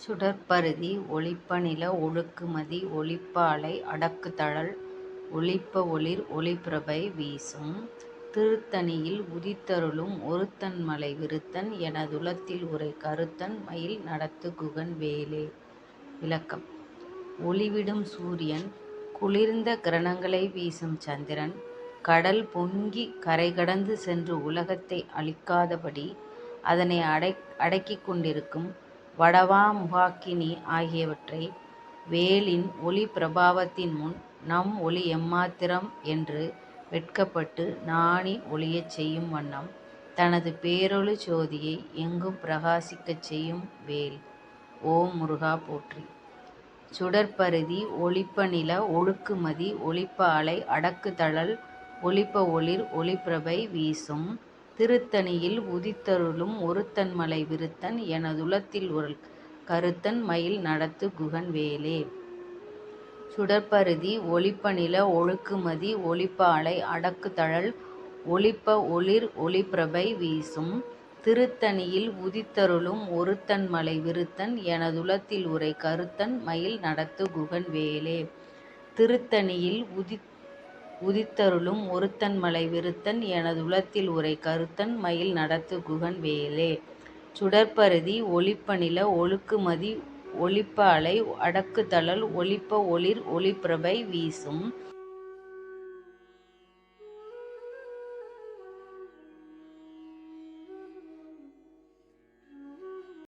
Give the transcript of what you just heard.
சுடற்பருதி ஒளிப்பநில ஒழுக்குமதி ஒளிப்பாலை அடக்குதழல் ஒளிப்ப ஒளிர் ஒளிப்பிரபை வீசும் திருத்தணியில் உதித்தருளும் ஒருத்தன்மலை விருத்தன் எனதுலத்தில் உரை கருத்தன் மயில் நடத்து குகன் வேலே. விளக்கம் ஒளிவிடும் சூரியன் குளிர்ந்த கிரணங்களை வீசும் சந்திரன் கடல் பொங்கிக் கரைகடந்து சென்று உலகத்தை அழிக்காதபடி அதனை அடக்கிக் கொண்டிருக்கும் வடவா முகாக்கினி ஆகியவற்றை வேலின் ஒளிப்பிரபாவத்தின் முன் நம் ஒளி எம்மாத்திரம் என்று வெட்கப்பட்டு நாணி ஒளியச் செய்யும் வண்ணம் தனது பேரொளி சோதியை எங்கும் பிரகாசிக்கச் செய்யும் வேல். ஓம் முருகா போற்றி! சுடர்ப்பரிதி ஒளிப்பநில ஒழுக்குமதி ஒளிப்பஅலை அடக்குதழல் ஒளிப்ப ஒளிர் ஒளிப்பிரபை வீசும் திருத்தணியில் உதித்தருளும் ஒருத்தன்மலை விருத்தன் எனதுளத்தில் ஒரு கருத்தன் மயில் நடத்து குகன் வேலே. சுடற்பருதி ஒளிப்பநில ஒழுக்குமதி ஒளிப்பஅலை அடக்குதழல் ஒளிப்ப ஒளிர் ஒளிப்பிரபை வீசும் திருத்தணியில் உதித்தருளும் ஒருத்தன் மலை விருத்தன் எனதுளத்தில் உரை கருத்தன் மயில் நடத்து குகன் வேலே. திருத்தணியில் உதித்தருளும் ஒருத்தன் மலை விருத்தன் எனதுளத்தில் உரை கருத்தன் மயில் நடத்து குகன் வேலே. சுடர்ப்பரிதி ஒளிப்பநில ஒழுக்குமதி ஒளிப்பஅலை அடக்குதழல் ஒளிப்ப ஒளிர் ஒளிப்பிரபை வீசும்